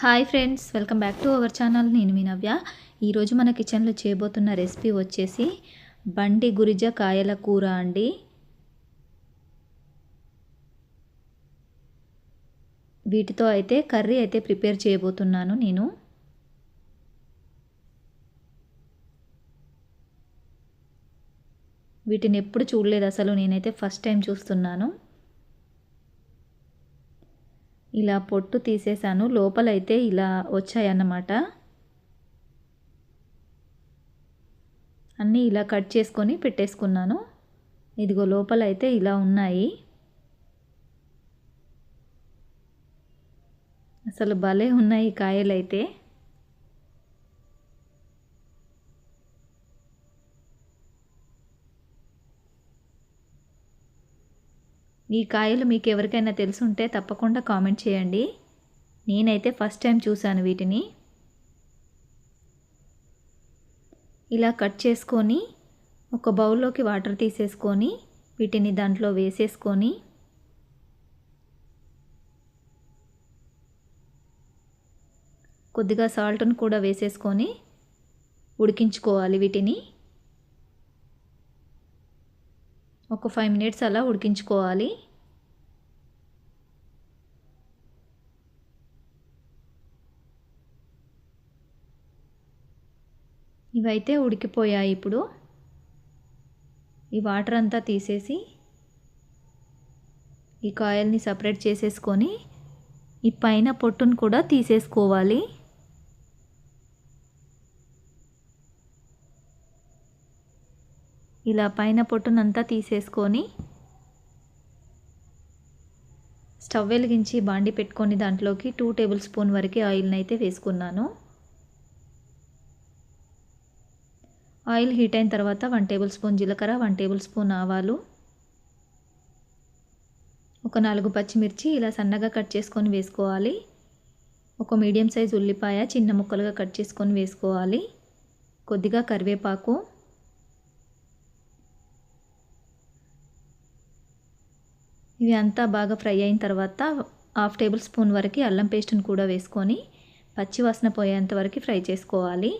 Hi friends welcome back to our channel. నేను మీ నవ్య. ఈరోజు మన కిచెన్లో చేయబోతున్న రెసిపీ వచ్చేసి బండి గురిజ కాయల కూర అండి. వీటితో అయితే కర్రీ అయితే ప్రిపేర్ చేయబోతున్నాను నేను. వీటిని ఎప్పుడు చూడలేదు అసలు నేనైతే ఫస్ట్ టైం చూస్తున్నాను. ఇలా పొట్టు తీసేసాను లోపలైతే ఇలా వచ్చాయన్నమాట. అన్నీ ఇలా కట్ చేసుకొని పెట్టేసుకున్నాను. ఇదిగో లోపలైతే ఇలా ఉన్నాయి. అసలు భలే ఉన్నాయి కాయలైతే. ఈ కాయలు మీకు ఎవరికైనా తెలుసుంటే తప్పకుండా కామెంట్ చేయండి. నేనైతే ఫస్ట్ టైం చూశాను వీటిని. ఇలా కట్ చేసుకొని ఒక బౌల్లోకి వాటర్ తీసేసుకొని వీటిని దాంట్లో వేసేసుకొని కొద్దిగా సాల్ట్ను కూడా వేసేసుకొని ఉడికించుకోవాలి వీటిని. ఒక ఫైవ్ మినిట్స్ అలా ఉడికించుకోవాలి. ఇవైతే ఉడికిపోయాయి ఇప్పుడు. ఈ వాటర్ అంతా తీసేసి ఈ కాయల్ని సపరేట్ చేసేసుకొని ఈ పైన పొట్టును కూడా తీసేసుకోవాలి. ఇలా పైన పొట్టునంతా తీసేసుకొని స్టవ్ వెలిగించి బాండి పెట్టుకొని దాంట్లోకి టూ టేబుల్ స్పూన్ వరకు ఆయిల్ని అయితే వేసుకున్నాను. ఆయిల్ హీట్ అయిన తర్వాత వన్ టేబుల్ స్పూన్ జీలకర్ర వన్ టేబుల్ స్పూన్ ఆవాలు ఒక నాలుగు పచ్చిమిర్చి ఇలా సన్నగా కట్ చేసుకొని వేసుకోవాలి. ఒక మీడియం సైజ్ ఉల్లిపాయ చిన్న ముక్కలుగా కట్ చేసుకొని వేసుకోవాలి. కొద్దిగా కరివేపాకు ఇవి అంతా బాగా ఫ్రై అయిన తర్వాత హాఫ్ టేబుల్ స్పూన్ వరకు అల్లం పేస్ట్ని కూడా వేసుకొని పచ్చి వాసన పోయేంత వరకు ఫ్రై చేసుకోవాలి.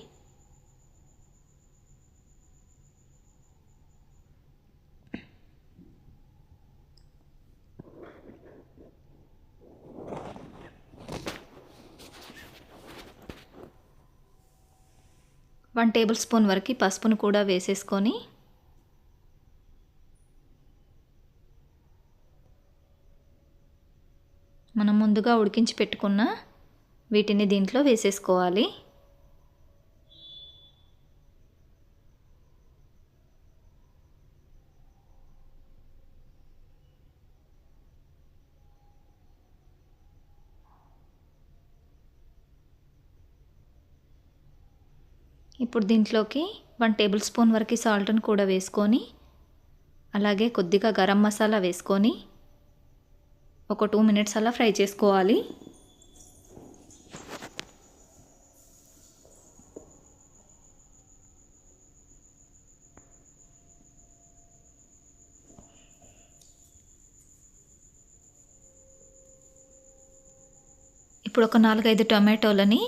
వన్ టేబుల్ స్పూన్ వరకు పసుపును కూడా వేసేసుకొని మనం ముందుగా ఉడికించి పెట్టుకున్న వీటిని దీంట్లో వేసేసుకోవాలి. ఇప్పుడు దీంట్లోకి వన్ టేబుల్ స్పూన్ వరకు సాల్ట్ని కూడా వేసుకొని అలాగే కొద్దిగా గరం మసాలా వేసుకొని ఒక టూ మినిట్స్ అలా ఫ్రై చేసుకోవాలి. ఇప్పుడు ఒక నాలుగైదు టొమాటోలని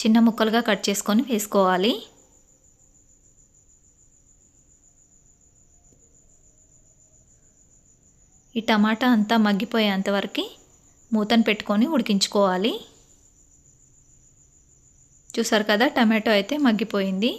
చిన్న ముక్కలుగా కట్ చేసుకొని వేసుకోవాలి. ఈ టమాటా అంతా మగ్గిపోయేంతవరకు మూతను పెట్టుకొని ఉడికించుకోవాలి. చూసారు కదా టమాటో అయితే మగ్గిపోయింది.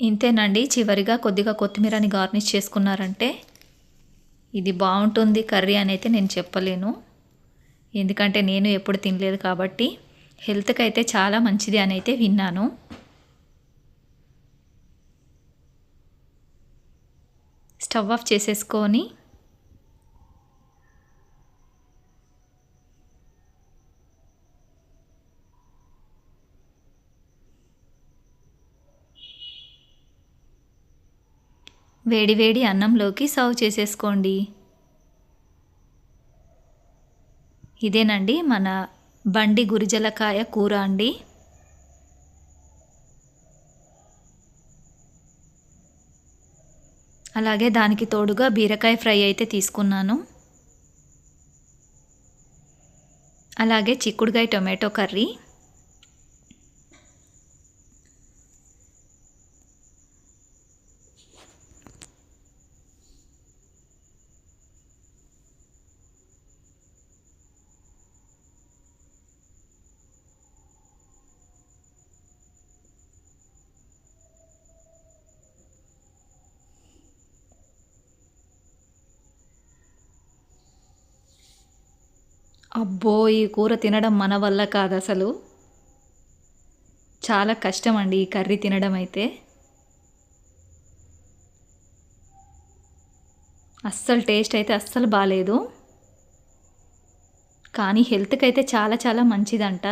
ఇంతేనండి చివరిగా కొద్దిగా కొత్తిమీరని గార్నిష్ చేసుకున్నారంటే ఇది బాగుంటుంది కర్రీ అని అయితే నేను చెప్పలేను. ఎందుకంటే నేను ఎప్పుడు తినలేదు కాబట్టి హెల్త్కి అయితే చాలా మంచిది అని అయితే విన్నాను. స్టవ్ ఆఫ్ చేసేసుకొని వేడి వేడి అన్నంలోకి సర్వ్ చేసేసుకోండి. ఇదేనండి మన బండి గురిజలకాయ కూర అండి. అలాగే దానికి తోడుగా బీరకాయ ఫ్రై అయితే తీసుకున్నాను. అలాగే చిక్కుడుకాయ టొమాటో కర్రీ. అబ్బో ఈ కూర తినడం మన వల్ల కాదు అసలు చాలా కష్టం అండి ఈ కర్రీ తినడం అయితే. అస్సలు టేస్ట్ అయితే అస్సలు బాగాలేదు కానీ హెల్త్కి అయితే చాలా చాలా మంచిదంట.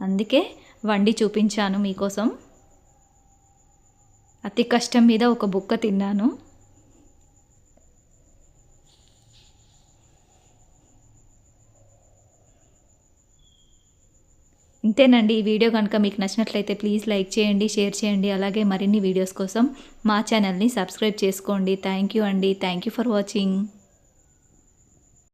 అందుకే వండి చూపించాను మీకోసం. అతి కష్టం మీద ఒక బుక్క తిన్నాను. ఇంతేనండి. ఈ వీడియో కనుక మీకు నచ్చినట్లయితే ప్లీజ్ లైక్ చేయండి షేర్ చేయండి. అలాగే మరిన్ని వీడియోస్ కోసం మా ఛానల్ని సబ్స్క్రైబ్ చేసుకోండి. థ్యాంక్ యూ అండి. Thank you for watching.